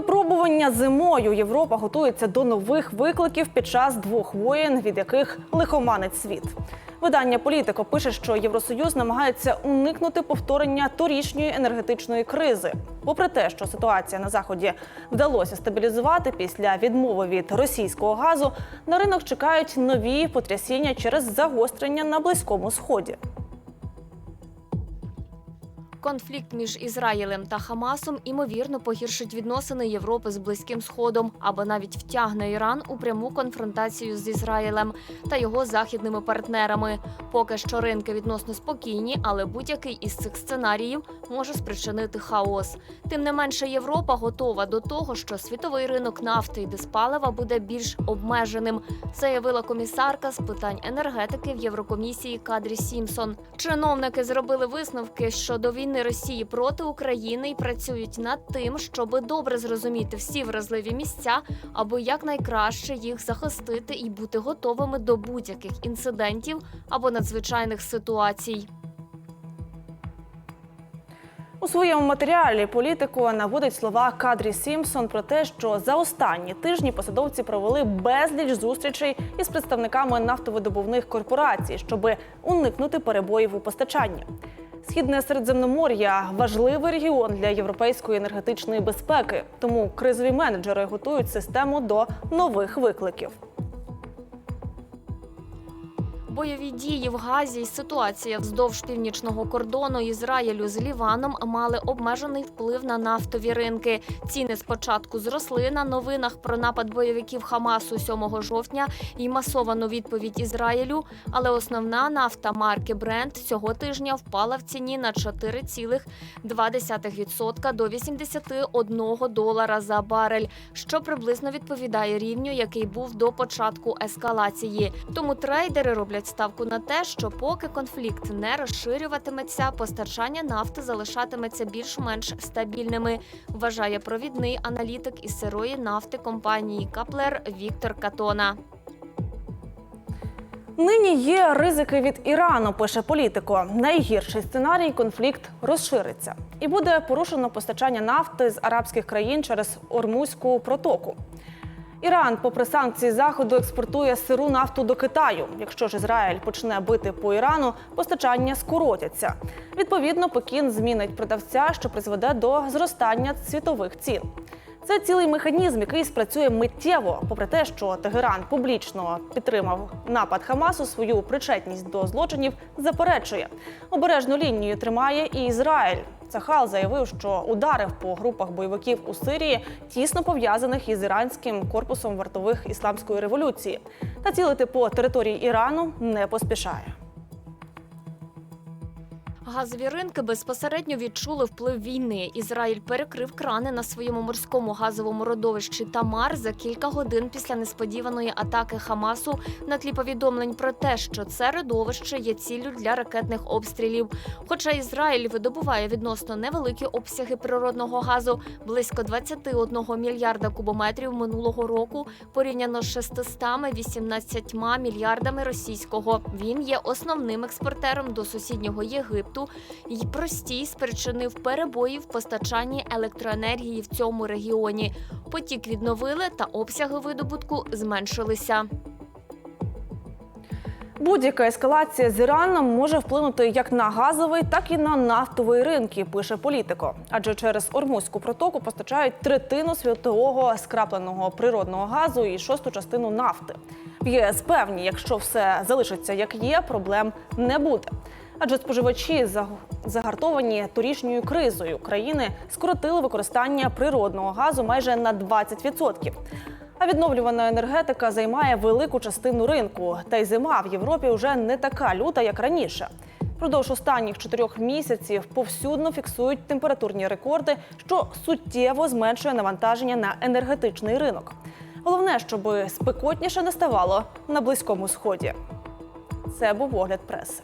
Випробування зимою Європа готується до нових викликів під час двох воєн, від яких лихоманить світ. Видання Політико пише, що Євросоюз намагається уникнути повторення торічньої енергетичної кризи. Попри те, що ситуація на заході вдалося стабілізувати після відмови від російського газу, на ринок чекають нові потрясіння через загострення на близькому сході. Конфлікт між Ізраїлем та Хамасом імовірно погіршить відносини Європи з Близьким Сходом або навіть втягне Іран у пряму конфронтацію з Ізраїлем та його західними партнерами. Поки що ринки відносно спокійні, але будь-який із цих сценаріїв може спричинити хаос. Тим не менше, Європа готова до того, що світовий ринок нафти і диспалива буде більш обмеженим, заявила комісарка з питань енергетики в Єврокомісії Кадрі Сімсон. Чиновники зробили висновки щодо війни Росії проти України і працюють над тим, щоб добре зрозуміти всі вразливі місця, аби якнайкраще їх захистити і бути готовими до будь-яких інцидентів або надзвичайних ситуацій. У своєму матеріалі політико наводить слова Кадрі Сімпсон про те, що за останні тижні посадовці провели безліч зустрічей із представниками нафтовидобувних корпорацій, щоб уникнути перебоїв у постачанні. Східне Середземномор'я важливий регіон для європейської енергетичної безпеки, тому кризові менеджери готують систему до нових викликів. Бойові дії в Газі і ситуація вздовж північного кордону Ізраїлю з Ліваном мали обмежений вплив на нафтові ринки. Ціни спочатку зросли на новинах про напад бойовиків Хамасу 7 жовтня і масовану відповідь Ізраїлю. Але основна нафта марки Brent цього тижня впала в ціні на 4,2% до 81 долара за барель, що приблизно відповідає рівню, який був до початку ескалації. Тому трейдери роблять ставку на те, що поки конфлікт не розширюватиметься, постачання нафти залишатиметься більш-менш стабільними. Вважає провідний аналітик із сирої нафти компанії Каплер Віктор Катона. Нині є ризики від Ірану, пише політико. Найгірший сценарій конфлікт розшириться і буде порушено постачання нафти з арабських країн через Ормузьку протоку. Іран, попри санкції заходу, експортує сиру нафту до Китаю. Якщо ж Ізраїль почне бити по Ірану, постачання скоротяться. Відповідно, Пекін змінить продавця, що призведе до зростання світових цін. Це цілий механізм, який спрацює миттєво, попри те, що Тегеран публічно підтримав напад Хамасу, свою причетність до злочинів заперечує. Обережну лінію тримає і Ізраїль. Цахал заявив, що ударив по групах бойовиків у Сирії тісно пов'язаних із іранським корпусом вартових ісламської революції, та цілити по території Ірану не поспішає. Газові ринки безпосередньо відчули вплив війни. Ізраїль перекрив крани на своєму морському газовому родовищі Тамар за кілька годин після несподіваної атаки Хамасу на тлі повідомлень про те, що це родовище є ціллю для ракетних обстрілів. Хоча Ізраїль видобуває відносно невеликі обсяги природного газу близько 21 мільярда кубометрів минулого року, порівняно з 618 мільярдами російського. Він є основним експортером до сусіднього Єгипту і простій спричинив перебої в постачанні електроенергії в цьому регіоні. Потік відновили та обсяги видобутку зменшилися. Будь-яка ескалація з Іраном може вплинути як на газовий, так і на нафтовий ринки, пише політико. Адже через Ормузьку протоку постачають третину світового скрапленого природного газу і шосту частину нафти. В ЄС певні, якщо все залишиться як є, проблем не буде. Адже споживачі заг- загартовані торішньою кризою. Країни скоротили використання природного газу майже на 20%. А відновлювана енергетика займає велику частину ринку. Та й зима в Європі вже не така люта, як раніше. Впродовж останніх чотирьох місяців повсюдно фіксують температурні рекорди, що суттєво зменшує навантаження на енергетичний ринок. Головне, щоб спекотніше не ставало на близькому сході. Це був огляд преси.